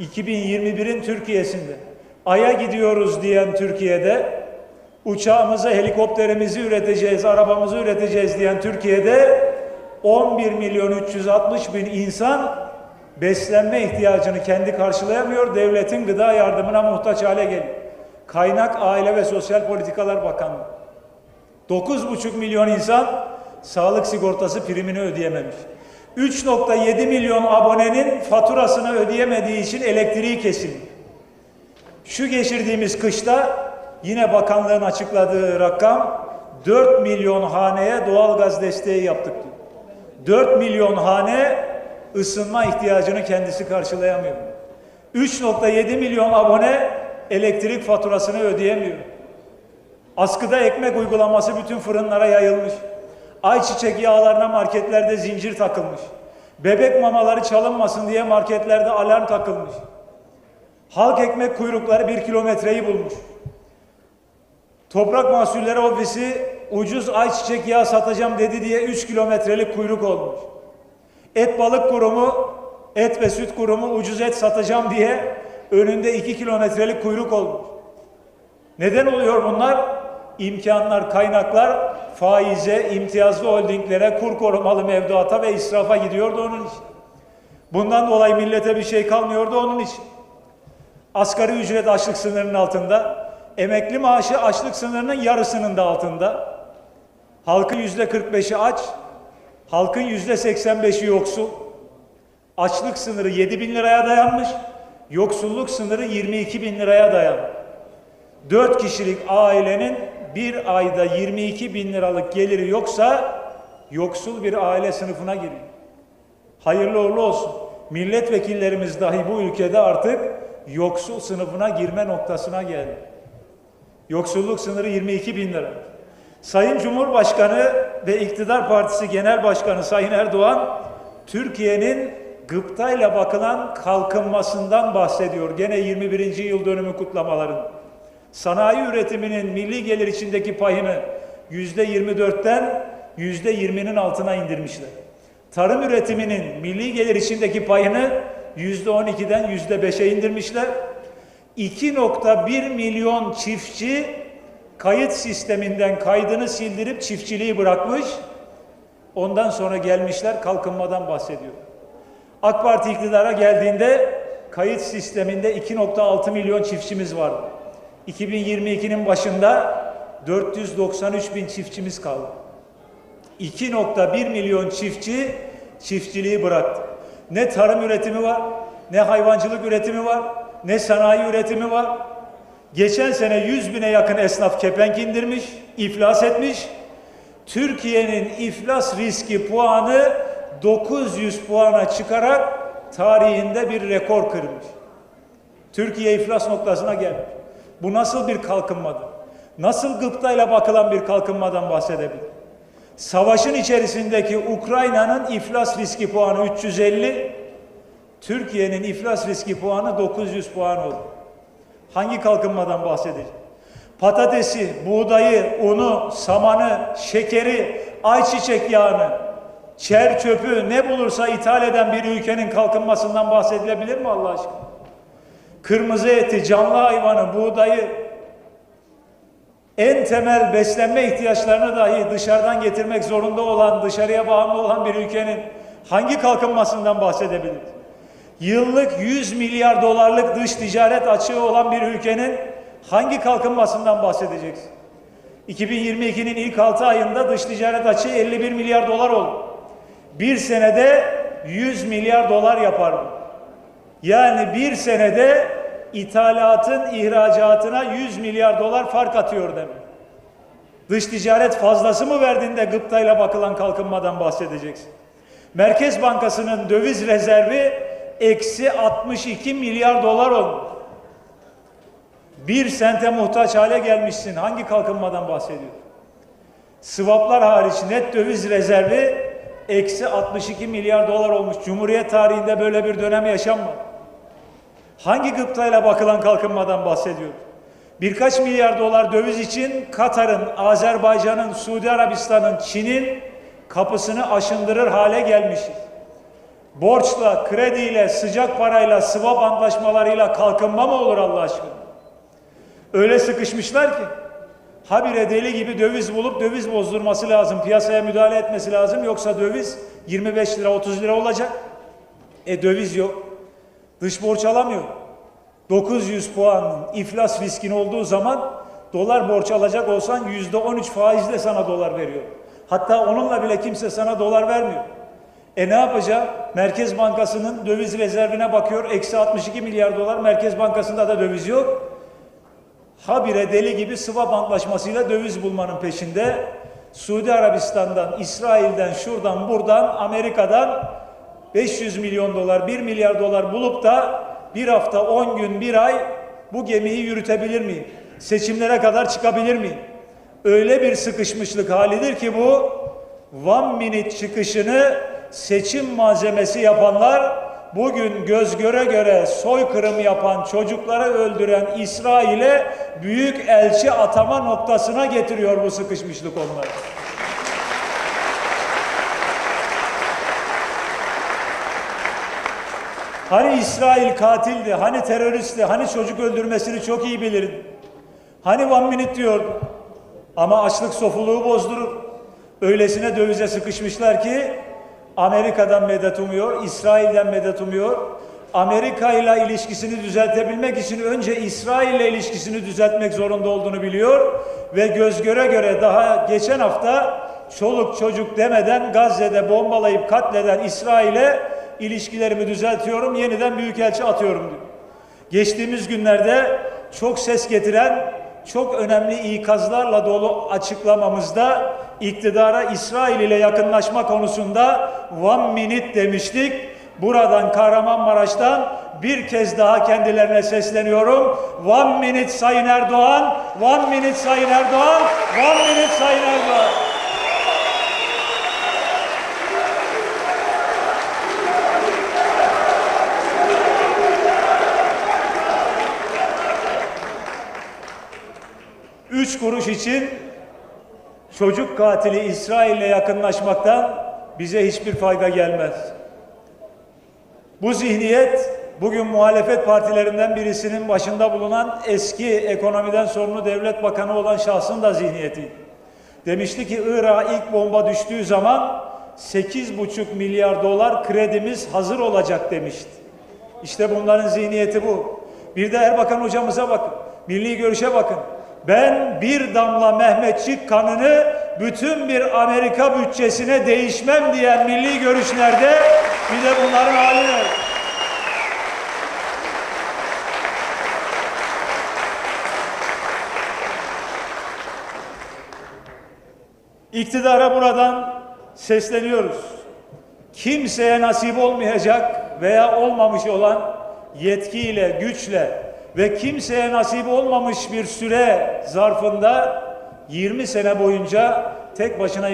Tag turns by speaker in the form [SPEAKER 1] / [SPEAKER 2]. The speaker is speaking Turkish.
[SPEAKER 1] 2021'in Türkiye'sinde Ay'a gidiyoruz diyen Türkiye'de uçağımızı, helikopterimizi üreteceğiz, arabamızı üreteceğiz diyen Türkiye'de 11 milyon 360 bin insan beslenme ihtiyacını kendi karşılayamıyor, devletin gıda yardımına muhtaç hale geliyor. Kaynak Aile ve Sosyal Politikalar Bakanlığı. 9,5 milyon insan sağlık sigortası primini ödeyememiş. 3.7 milyon abonenin faturasını ödeyemediği için elektriği kesildi. Şu geçirdiğimiz kışta yine bakanlığın açıkladığı rakam 4 milyon haneye doğalgaz desteği yaptık diyor. 4 milyon hane ısınma ihtiyacını kendisi karşılayamıyor. 3.7 milyon abone elektrik faturasını ödeyemiyor. Askıda ekmek uygulaması bütün fırınlara yayılmış. Ayçiçek yağlarına marketlerde zincir takılmış. Bebek mamaları çalınmasın diye marketlerde alarm takılmış. Halk ekmek kuyrukları bir kilometreyi bulmuş. Toprak Mahsulleri Ofisi ucuz ayçiçek yağı satacağım dedi diye 3 kilometrelik kuyruk olmuş. Et Balık Kurumu, Et ve Süt Kurumu ucuz et satacağım diye önünde 2 kilometrelik kuyruk olmuş. Neden oluyor bunlar? İmkanlar, kaynaklar faize, imtiyazlı holdinglere, kur korumalı mevduata ve israfa gidiyordu onun için. Bundan dolayı millete bir şey kalmıyordu onun için. Asgari ücret açlık sınırının altında, emekli maaşı açlık sınırının yarısının da altında. Halkın yüzde 45'i aç, halkın yüzde 85'i yoksul. Açlık sınırı 7 bin liraya dayanmış, yoksulluk sınırı 22 bin liraya dayanmış. 4 kişilik ailenin bir ayda 22 bin liralık geliri yoksa yoksul bir aile sınıfına giriyor. Hayırlı uğurlu olsun. Milletvekillerimiz dahi bu ülkede artık yoksul sınıfına girme noktasına geldi. Yoksulluk sınırı 22 bin lira. Sayın Cumhurbaşkanı ve İktidar Partisi Genel Başkanı Sayın Erdoğan, Türkiye'nin gıptayla bakılan kalkınmasından bahsediyor. Gene 21. yıl dönümü kutlamalarında. Sanayi üretiminin milli gelir içindeki payını yüzde 24'ten yüzde 20'nin altına indirmişler. Tarım üretiminin milli gelir içindeki payını yüzde 12'den yüzde 5'e indirmişler. 2.1 milyon çiftçi kayıt sisteminden kaydını sildirip çiftçiliği bırakmış. Ondan sonra gelmişler kalkınmadan bahsediyor. AK Parti iktidara geldiğinde kayıt sisteminde 2.6 milyon çiftçimiz vardı. 2022'nin başında 493 bin çiftçimiz kaldı. 2.1 milyon çiftçi çiftçiliği bıraktı. Ne tarım üretimi var, ne hayvancılık üretimi var, ne sanayi üretimi var. Geçen sene 100 bine yakın esnaf kepenk indirmiş, iflas etmiş. Türkiye'nin iflas riski puanı 900 puana çıkarak tarihinde bir rekor kırmış. Türkiye iflas noktasına gelmiş. Bu nasıl bir kalkınmadır? Nasıl gıptayla bakılan bir kalkınmadan bahsedebilir? Savaşın içerisindeki Ukrayna'nın iflas riski puanı 350, Türkiye'nin iflas riski puanı 900 puan oldu. Hangi kalkınmadan bahsedeceğiz? Patatesi, buğdayı, unu, samanı, şekeri, ayçiçek yağını, çer çöpü ne bulursa ithal eden bir ülkenin kalkınmasından bahsedilebilir mi Allah aşkına? Kırmızı eti, canlı hayvanı, buğdayı, en temel beslenme ihtiyaçlarını dahi dışarıdan getirmek zorunda olan, dışarıya bağımlı olan bir ülkenin hangi kalkınmasından bahsedebiliriz? Yıllık 100 milyar dolarlık dış ticaret açığı olan bir ülkenin hangi kalkınmasından bahsedeceksin? 2022'nin ilk 6 ayında dış ticaret açığı 51 milyar dolar oldu. Bir senede 100 milyar dolar yapar bu. Yani bir senede ithalatın ihracatına 100 milyar dolar fark atıyor demek. Dış ticaret fazlası mı verdiğinde gıptayla bakılan kalkınmadan bahsedeceksin. Merkez Bankası'nın döviz rezervi eksi 62 milyar dolar olmuş. Bir sente muhtaç hale gelmişsin. Hangi kalkınmadan bahsediyor? Swaplar hariç net döviz rezervi eksi 62 milyar dolar olmuş. Cumhuriyet tarihinde böyle bir dönem yaşanmadı. Hangi gıptayla bakılan kalkınmadan bahsediyor? Birkaç milyar dolar döviz için Katar'ın, Azerbaycan'ın, Suudi Arabistan'ın, Çin'in kapısını aşındırır hale gelmişiz. borçla, krediyle, sıcak parayla, swap antlaşmalarıyla kalkınma mı olur Allah aşkına? Öyle sıkışmışlar ki habire deli gibi döviz bulup döviz bozdurması lazım. Piyasaya müdahale etmesi lazım. Yoksa döviz 25 lira 30 lira olacak. E döviz yok. Dış borç alamıyor. 900 puan iflas riskin olduğu zaman dolar borç alacak olsan yüzde 13 faizle sana dolar veriyor. Hatta onunla bile kimse sana dolar vermiyor. E ne yapacak? Merkez Bankası'nın döviz rezervine bakıyor. Eksi 62 milyar dolar. Merkez Bankası'nda da döviz yok. Habire deli gibi swap antlaşmasıyla döviz bulmanın peşinde. Suudi Arabistan'dan, İsrail'den, şuradan, buradan, Amerika'dan 500 milyon dolar, 1 milyar dolar bulup da bir hafta, 10 gün, bir ay bu gemiyi yürütebilir miyim? Seçimlere kadar çıkabilir miyim? Öyle bir sıkışmışlık halidir ki bu one minute çıkışını seçim malzemesi yapanlar bugün göz göre göre soykırım yapan, çocukları öldüren İsrail'e büyük elçi atama noktasına getiriyor bu sıkışmışlık onları. Hani İsrail katildi, hani teröristti, hani çocuk öldürmesini çok iyi bilirdi. Hani one minute diyordu. Ama açlık sofuluğu bozdurur. Öylesine dövize sıkışmışlar ki Amerika'dan medet umuyor, İsrail'den medet umuyor. Amerika ile ilişkisini düzeltebilmek için önce İsrail ile ilişkisini düzeltmek zorunda olduğunu biliyor ve göz göre göre daha geçen hafta çoluk çocuk demeden Gazze'de bombalayıp katleden İsrail'e ilişkilerimi düzeltiyorum, yeniden büyükelçi atıyorum diyor. Geçtiğimiz günlerde çok ses getiren, çok önemli ikazlarla dolu açıklamamızda iktidara İsrail ile yakınlaşma konusunda one minute demiştik. Buradan Kahramanmaraş'tan bir kez daha kendilerine sesleniyorum. One minute Sayın Erdoğan, one minute Sayın Erdoğan, one minute Sayın Erdoğan. Üç kuruş için çocuk katili İsrail'le yakınlaşmaktan bize hiçbir fayda gelmez. Bu zihniyet bugün muhalefet partilerinden birisinin başında bulunan eski ekonomiden sorumlu devlet bakanı olan şahsın da zihniyeti. Demişti ki Irak'a ilk bomba düştüğü zaman 8,5 milyar dolar kredimiz hazır olacak demişti. İşte bunların zihniyeti bu. Bir de Erbakan hocamıza bakın. Milli görüşe bakın. Ben bir damla Mehmetçik kanını bütün bir Amerika bütçesine değişmem diyen milli görüşlerde bir de bunların haline. İktidara buradan sesleniyoruz. Kimseye nasip olmayacak veya olmamış olan yetkiyle, güçle ve kimseye nasip olmamış bir süre zarfında 20 sene boyunca tek başına